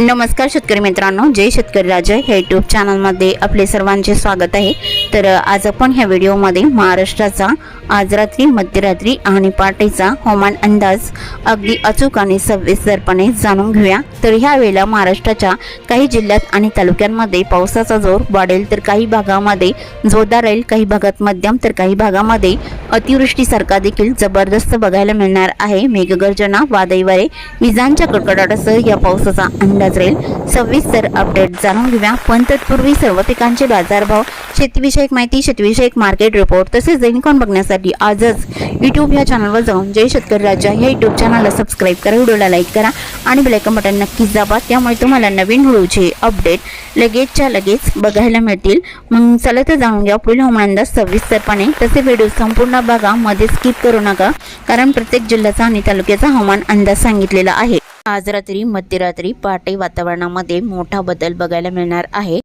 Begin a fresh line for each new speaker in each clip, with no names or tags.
नमस्कार शेतकरी मित्रांनो जय शेतकरी राजा. हे यूट्यूब चॅनलमध्ये आपले सर्वांचे स्वागत आहे. तर आज आपण ह्या व्हिडिओमध्ये महाराष्ट्राचा आज रात्री मध्यरात्री आणि पहाटेचा हवामान अंदाज अगदी अचूक आणि सविस्तरपणे जाणून घेऊया. तर ह्या वेळेला महाराष्ट्राच्या काही जिल्ह्यात आणि तालुक्यांमध्ये पावसाचा जोर वाढेल तर काही भागामध्ये जोरदार राहील काही भागात मध्यम तर काही भागामध्ये अतिवृष्टीसारखा देखील जबरदस्त बघायला मिळणार आहे. मेघगर्जना वादळी वारे विजांच्या कडकडाटासह या पावसाचा अंदाज राहील. सविस्तर अपडेट जाणून घेऊया. पण तत्पूर्वी सर्व पिकांचे बाजारभाव शेतीविषयक माहिती शेतीविषयक मार्केट रिपोर्ट तसेच दैनिकॉन बघण्यासाठी आजच यूट्यूब या चॅनलवर जाऊन जय शेतकरी राजा या यूट्यूब चॅनलला सबस्क्राईब करा. व्हिडिओला लाईक करा आणि बेलायकन बटन नक्कीच दाबा. त्यामुळे तुम्हाला नवीन व्हिडिओचे अपडेट लगेचच्या लगेच बघायला मिळतील. मग चला तर जाणून घ्या. पुढील हवामान अंदाज सविस्तरपणे. तसे व्हिडिओ संपूर्ण बघा. मध्ये स्किप करू नका. कारण प्रत्येक जिल्ह्याचा आणि तालुक्याचा हवामान अंदाज सांगितलेला आहे. आज रात्री मध्यरात्री पहाटे वातावरणामध्ये मोठा बदल बघायला मिळणार आहे.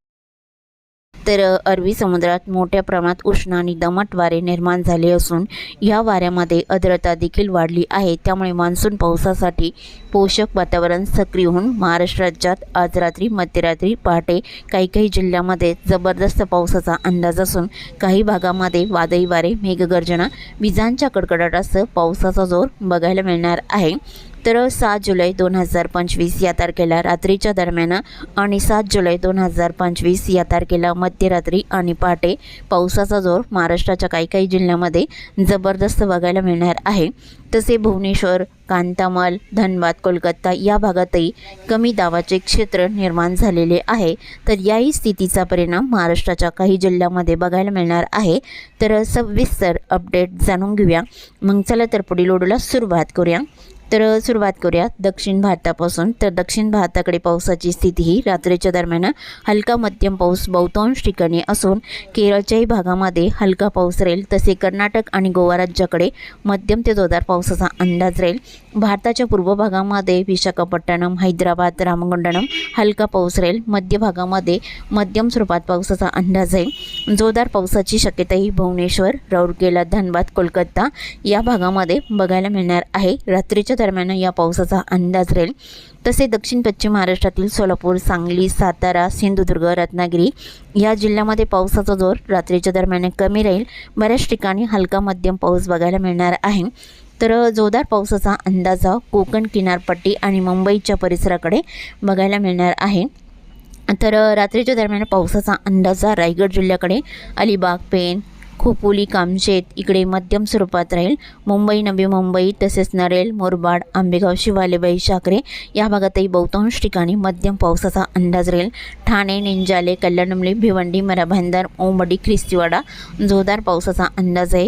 तर अरबी समुद्रात मोठ्या प्रमाणात उष्ण आणि दमट वारे निर्माण झाले असून या वाऱ्यामध्ये आर्द्रता देखील वाढली आहे. त्यामुळे मान्सून पावसासाठी पोषक वातावरण सक्रिय होऊन महाराष्ट्र राज्यात आज रात्री मध्यरात्री पहाटे काही काही जिल्ह्यामध्ये जबरदस्त पावसाचा अंदाज असून काही भागामध्ये वादळी वारे मेघगर्जना विजांच्या कडकडाटासह पावसाचा जोर बघायला मिळणार आहे. तर सात जुलै दोन हजार पंचवीस या तारखेला रात्रीच्या दरम्यान आणि सात जुलै दोन हजार पंचवीस या तारखेला मध्यरात्री आणि पहाटे पावसाचा जोर महाराष्ट्राच्या काही काही जिल्ह्यामध्ये जबरदस्त बघायला मिळणार आहे. तसे भुवनेश्वर कांतामल धनबाद कोलकाता या भागातही कमी दाबाचे क्षेत्र निर्माण झालेले आहे. तर याही स्थितीचा परिणाम महाराष्ट्राच्या काही जिल्ह्यामध्ये बघायला मिळणार आहे. तर सविस्तर अपडेट जाणून घेऊया. मग चला तर पुढील ओढूला सुरुवात करूया. तर सुरुवात करूया दक्षिण भारतापासून. तर दक्षिण भारताकडे पावसाची स्थिती ही रात्रीच्या दरम्यान हलका मध्यम पाऊस बहुतांश ठिकाणी असून केरळच्याही भागामध्ये हलका पाऊस राहील. तसे कर्नाटक आणि गोवा राज्याकडे मध्यम ते जोरदार पावसाचा अंदाज राहील. भारताच्या पूर्व भागामध्ये विशाखापट्टणम हैदराबाद रामगुंडणम हलका पाऊस राहील. मध्य भागामध्ये मध्यम स्वरूपात पावसाचा अंदाज आहे जोरदार पावसाची शक्यताही भुवनेश्वर राऊरकेला धनबाद कोलकाता या भागामध्ये बघायला मिळणार आहे. रात्रीच्या दरम्यान या पावसाचा अंदाज राहील. तसे दक्षिण पश्चिम महाराष्ट्रातील सोलापूर सांगली सातारा सिंधुदुर्ग रत्नागिरी या जिल्ह्यामध्ये पावसाचा जोर रात्रीच्या दरम्यान कमी राहील. बऱ्याच ठिकाणी हलका मध्यम पाऊस बघायला मिळणार आहे. तर जोरदार पावसाचा अंदाजा कोकण किनारपट्टी आणि मुंबईच्या परिसराकडे बघायला मिळणार आहे. तर रात्रीच्या दरम्यान पावसाचा अंदाजा रायगड जिल्ह्याकडे अलिबाग पेण खोपोली कामशेत इकडे मध्यम स्वरूपात राहील. मुंबई नवी मुंबई तसेच नरेल मोरबाड आंबेगाव शिवालेबाई शाकरे या भागातही बहुतांश ठिकाणी मध्यम पावसाचा अंदाज राहील. ठाणे निंजाले कल्याणमली भिवंडी मराभांदर ओंबडी ख्रिस्तीवाडा जोरदार पावसाचा अंदाज आहे.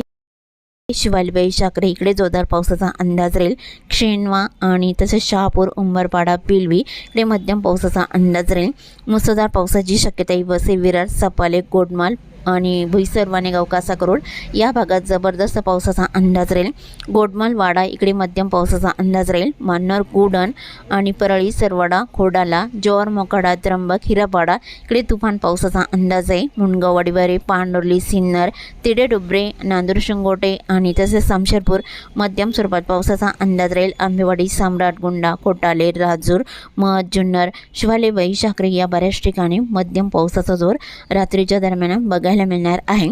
शिवालीबाई शाकरे इकडे जोरदार पावसाचा अंदाज राहील. क्षेणवा आणि तसेच शहापूर उंबरपाडा पिलवी इकडे मध्यम पावसाचा अंदाज राहील. मुसळधार पावसाची शक्यताही बसे विरार सपाले गोडमाल आणि भुईसर वाणेगाव कासाकरोड या भागात जबरदस्त पावसाचा अंदाज राहील. गोडमलवाडा इकडे मध्यम पावसाचा अंदाज राहील. मान्नर कुडण आणि परळी सरवाडा खोडाला जोर मोकाडा त्र्यंबक हिरापाडा इकडे तुफान पावसाचा अंदाज आहे. मुणगाव वाडीवारे पांडुर्ली सिन्नर तिडे डुबरे नांदूर शिंगोटे आणि तसेच समशेरपूर मध्यम स्वरूपात पावसाचा अंदाज राहील. आंबेवाडी सम्राट गुंडा खोटाले राजूर मध जुन्नर शिवालेबाई शाकरे या बऱ्याच ठिकाणी मध्यम पावसाचा जोर रात्रीच्या दरम्यान बघायला मिळणार आहे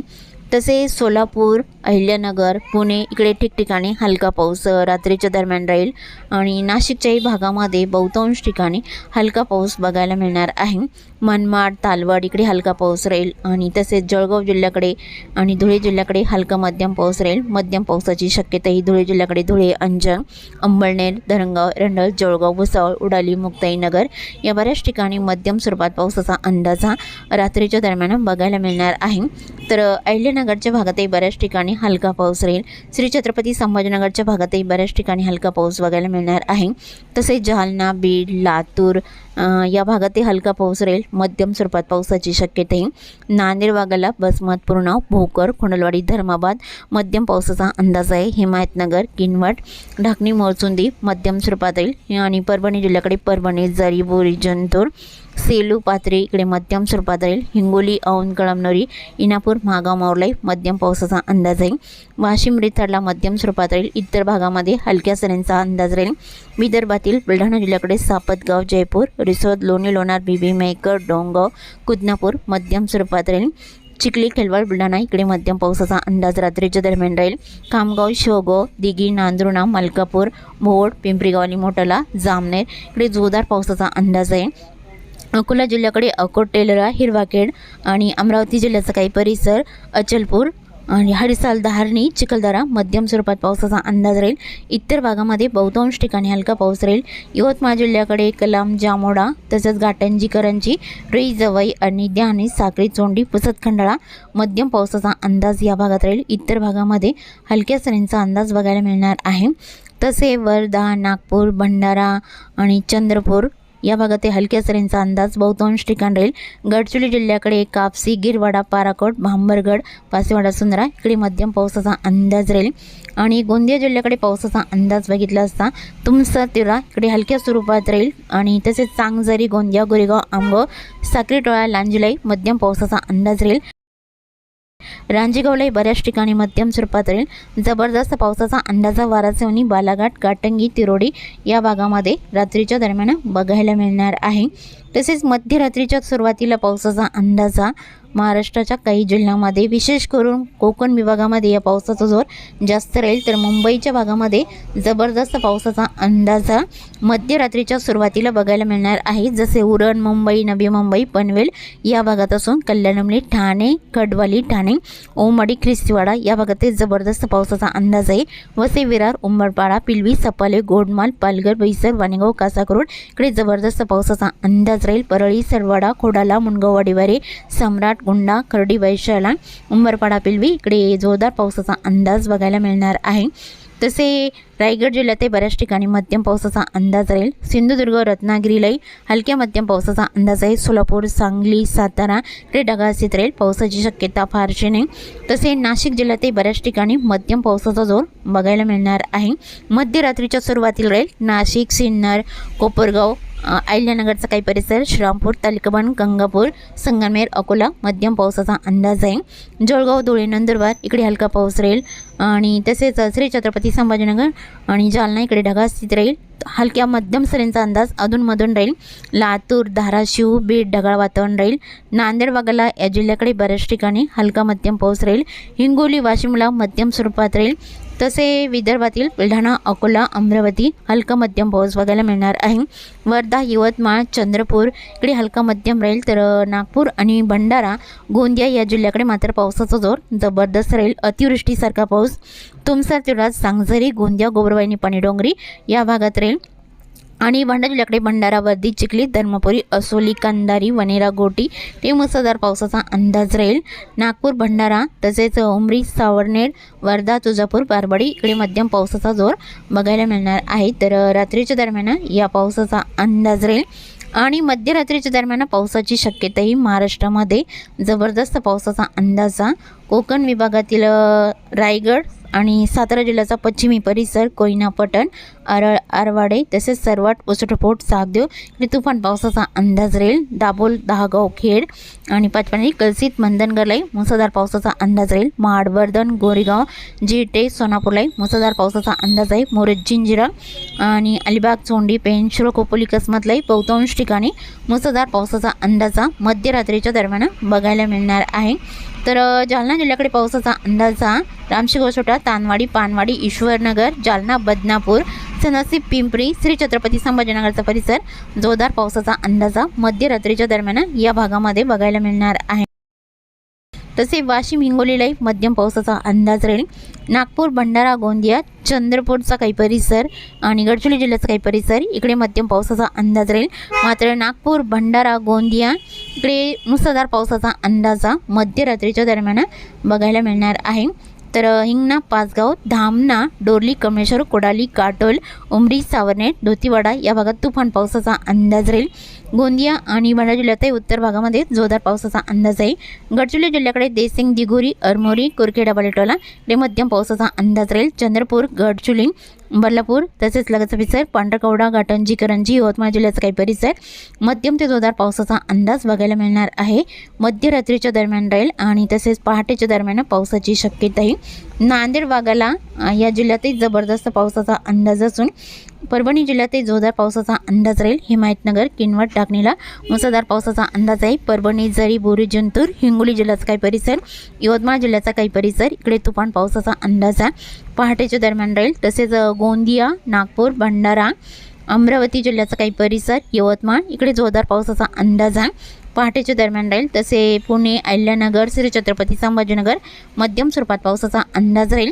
तसे सोलापूर अहिल्यानगर पुणे इकडे ठिकठिकाणी हलका पाऊस रात्रीच्या दरम्यान राहील. आणि नाशिकच्याही भागामध्ये बहुतांश ठिकाणी हलका पाऊस बघायला मिळणार आहे. मनमाड तालवाड इकडे हलका पाऊस राहील आणि तसेच जळगाव जिल्ह्याकडे आणि धुळे जिल्ह्याकडे हलका मध्यम पाऊस राहील. मध्यम पावसाची शक्यताही धुळे जिल्ह्याकडे धुळे अंजन अंबळनेर धरणगाव रंडल जळगाव भुसावळ उडाली मुक्ताईनगर या बऱ्याच ठिकाणी मध्यम स्वरूपात पावसाचा अंदाज हा रात्रीच्या दरम्यान बघायला मिळणार आहे. तर अहिल्यानगर संभाजीनगरच्या भागातही बऱ्याच ठिकाणी हलका पाऊस राहील. श्री छत्रपती संभाजीनगरच्या भागातही बऱ्याच ठिकाणी हलका पाऊस बघायला मिळणार आहे. तसेच जालना बीड लातूर या भागातही हलका पाऊस राहील. मध्यम स्वरूपात पावसाची शक्यताही. नांदेड वाघाला बसमत पूर्णा भोकर खोंडलवाडी धर्माबाद. मध्यम पावसाचा अंदाज आहे. हिमायतनगर किनवट ढाकणी मोरचुंदी मध्यम स्वरूपात राहील. आणि परभणी जिल्ह्याकडे परभणी जरी बोरी जंतूर सेलू पात्री इकडे मध्यम स्वरूपात राहील. हिंगोली औन कळमनोरी इनापूर मागाव मावलाई मध्यम पावसाचा अंदाज आहे. वाशिम रिथाडला मध्यम स्वरूपात राहील. इतर भागामध्ये हलक्या सरींचा अंदाज राहील. विदर्भातील बुलढाणा जिल्ह्याकडे सापतगाव जयपूर रिसोद लोणी लोणार बीबी मेकर डोंगाव कुदनापूर मध्यम स्वरूपात राहील. चिखली खेलवाड बुलढाणा इकडे मध्यम पावसाचा अंदाज रात्रीच्या दरम्यान राहील. खामगाव शिवगाव दिघी नांदुर्णा मलकापूर भोड पिंपरी गावली मोटला जामनेर इकडे जोरदार पावसाचा अंदाज आहे. अकोला जिल्ह्याकडे अकोट टेलरा हिरवाखेड आणि अमरावती जिल्ह्याचा काही परिसर अचलपूर आणि हरिसाल धारणी चिखलदरा मध्यम स्वरूपात पावसाचा अंदाज राहील. इतर भागामध्ये बहुतांश ठिकाणी हलका पाऊस राहील. यवतमाळ जिल्ह्याकडे कलाम जामोडा तसंच घाटंजी करंजी रेई जवई आणि द्यानी साखळी चोंडी पुसत खंडाळा मध्यम पावसाचा अंदाज या भागात राहील. इतर भागामध्ये हलक्या सरींचा अंदाज बघायला मिळणार आहे. तसे वर्धा नागपूर भंडारा आणि चंद्रपूर या भागात हलक्या सरींचा अंदाज बहुतांश ठिकाण राहील. गडचिरोली जिल्ह्याकडे कापसी गिरवाडा पाराकोट भांबरगड पासेवाडा सुंदरा इकडे मध्यम पावसाचा अंदाज राहील. आणि गोंदिया जिल्ह्याकडे पावसाचा अंदाज बघितला असता तुमचा तिरा इकडे हलक्या स्वरूपात राहील. आणि तसेच चांगझरी गोंदिया गोरेगाव आंबो साक्रीटोळा लांजुलाई मध्यम पावसाचा अंदाज राहील. रांजेगावलाही बऱ्याच ठिकाणी मध्यम स्वरूपात राहील. जबरदस्त पावसाचा अंदाजा वारासवणी बालाघाट काटंगी तिरोडी या भागामध्ये रात्रीच्या दरम्यान बघायला मिळणार आहे. तसेच मध्यरात्रीच्या सुरुवातीला पावसाचा अंदाजा महाराष्ट्राच्या काही जिल्ह्यामध्ये विशेष करून कोकण विभागामध्ये या पावसाचा जोर जास्त राहील तर मुंबईच्या भागामध्ये जबरदस्त पावसाचा अंदाज मध्यरात्रीच्या सुरुवातीला बघायला मिळणार आहे. जसे उरण मुंबई नवी मुंबई पनवेल या भागात असून कल्याणमली ठाणे कडवाली ठाणे ओमडी ख्रिस्तीवाडा या भागात जबरदस्त पावसाचा अंदाज आहे. वसे विरार उंबरपाडा पिलवी सपाले गोडमाल पालघर बैसर वाणेगाव कासाकरोड इकडे जबरदस्त पावसाचा अंदाज राहील. परळी सरवाडा खोडाला मुनगाव वाडीवारे सम्राट गुंडा खर्डी वैशाला उंबरपाडा पिलवी इकडे जोरदार पावसाचा अंदाज बघायला मिळणार आहे. तसे रायगड जिल्ह्यातही बऱ्याच ठिकाणी मध्यम पावसाचा अंदाज राहील. सिंधुदुर्ग रत्नागिरीलाही हलक्या मध्यम पावसाचा अंदाज आहे. सोलापूर सांगली सातारा इकडे ढगाळस्थित राहील. पावसाची शक्यता फारशी नाही. तसे नाशिक जिल्ह्यातही बऱ्याच ठिकाणी मध्यम पावसाचा जोर बघायला मिळणार आहे. मध्यरात्रीच्या सुरुवातीला राहील नाशिक सिन्नर कोपरगाव अहिल्यानगरचा काही परिसर श्रीरामपूर तालिकाबण गंगापूर संगमेर अकोला मध्यम पावसाचा अंदाज आहे. जळगाव धुळे नंदुरबार इकडे हलका पाऊस राहील आणि तसेच श्री छत्रपती संभाजीनगर आणि जालना इकडे ढगाळ स्थित राहील. हलक्या मध्यम सरींचा अंदाज अधूनमधून राहील. लातूर धाराशिव बीड ढगाळ वातावरण राहील. नांदेड वागला या जिल्ह्याकडे बऱ्याच ठिकाणी हलका मध्यम पाऊस राहील. हिंगोली वाशिमला मध्यम स्वरूपात राहील. तसे विदर्भातील बुलढाणा अकोला अमरावती हलका मध्यम पाऊस बघायला मिळणार आहे. वर्धा यवतमाळ चंद्रपूर इकडे हलका मध्यम राहील तर नागपूर आणि भंडारा गोंदिया या जिल्ह्याकडे मात्र पावसाचा जोर जबरदस्त राहील. अतिवृष्टीसारखा पाऊस तुमसर तिराज सांगझरी गोंदिया गोबरवाहिनी पाणीडोंगरी या भागात राहील. आणि भंडारा जिल्ह्याकडे भंडारा वर्दी चिखली धर्मपुरी असोली कंदारी वनेरा गोटी. ते मुसळधार पावसाचा अंदाज राहील. नागपूर भंडारा तसेच उमरी सावरनेर वर्धा तुळजापूर पारबडी इकडे मध्यम पावसाचा जोर बघायला मिळणार आहे. तर रात्रीच्या दरम्यान या पावसाचा अंदाज राहील. आणि मध्यरात्रीच्या दरम्यान पावसाची शक्यताही महाराष्ट्रामध्ये जबरदस्त पावसाचा अंदाजा. कोकण विभागातील रायगड आणि सातारा जिल्ह्याचा पश्चिमी परिसर कोयना पटण आरळ आरवाडे तसेच सर्वात उसटफोट सागदेव इकडे तुफान पावसाचा अंदाज राहील दाभोल दहागाव खेड आणि पाचपाणी कलसित मंदनगरलाई मुसळधार पावसाचा अंदाज राहील माडवर्धन गोरेगाव जिटे सोनापूरलाई मुसळधार पावसाचा अंदाज आहे. मोरज जिंजिरा आणि अलिबाग चोंडी पेनशुर कोपोली कसमतलाई बहुतांश ठिकाणी मुसळधार पावसाचा अंदाजा मध्यरात्रीच्या दरम्यान बघायला मिळणार आहे. तर जालना जिल्ह्याकडे पावसाचा अंदाज हा रामशी रामशिगोसोटा तानवाडी पानवाडी ईश्वरनगर जालना बदनापूर सनसी पिंपरी श्री छत्रपती संभाजीनगरचा परिसर जोरदार पावसाचा अंदाजा मध्यरात्रीच्या दरम्यान या भागामध्ये बघायला मिळणार आहे. तसे वाशिम हिंगोलीलाही मध्यम पावसाचा अंदाज राहील. नागपूर भंडारा गोंदिया चंद्रपूरचा काही परिसर आणि गडचिरोली जिल्ह्याचा काही परिसर इकडे मध्यम पावसाचा अंदाज राहील. मात्र नागपूर भंडारा गोंदिया इकडे मुसळधार पावसाचा अंदाजा मध्यरात्रीच्या दरम्यान बघायला मिळणार आहे. तर हिंगणा पाचगाव धामणा डोरली कमळेश्वर कोडाली काटोल उमरी सावरनेर धोतीवाडा या भागात तुफान पावसाचा अंदाज राहील. गोंदिया आणि भंडारा जिल्ह्यातही उत्तर भागामध्ये जोरदार पावसाचा अंदाज आहे. गडचिरोली जिल्ह्याकडे देसिंग दिघोरी अरमोरी कुरखेडा बलेटोला ते मध्यम पावसाचा अंदाज राहील. चंद्रपूर गडचिरोली बदलापूर तसेच लगतचा परिसर पांढरकवडा घाटंजी करंजी यवतमाळ जिल्ह्याचा काही परिसर मध्यम ते जोरदार पावसाचा अंदाज बघायला मिळणार आहे. मध्यरात्रीच्या दरम्यान राहील आणि तसेच पहाटेच्या दरम्यान पावसाची शक्यता आहे नांदेड भागाला या जिल्ह्यातही जबरदस्त पावसाचा अंदाज असून परभणी जिल्ह्यातही जोरदार पावसाचा अंदाज राहील. हिमायतनगर किनवट टाकणीला मुसळधार पावसाचा अंदाज आहे. परभणी जरी बोरी जंतूर हिंगोली जिल्ह्याचा काही परिसर यवतमाळ जिल्ह्याचा काही परिसर इकडे तुफान पावसाचा अंदाज आहे. पहाटेच्या दरम्यान राहील. तसेच गोंदिया नागपूर भंडारा अमरावती जिल्ह्याचा काही परिसर यवतमाळ इकडे जोरदार पावसाचा अंदाज आहे. पहाटेच्या दरम्यान राहील. तसे पुणे अहिल्यानगर श्री छत्रपती संभाजीनगर मध्यम स्वरूपात पावसाचा अंदाज राहील.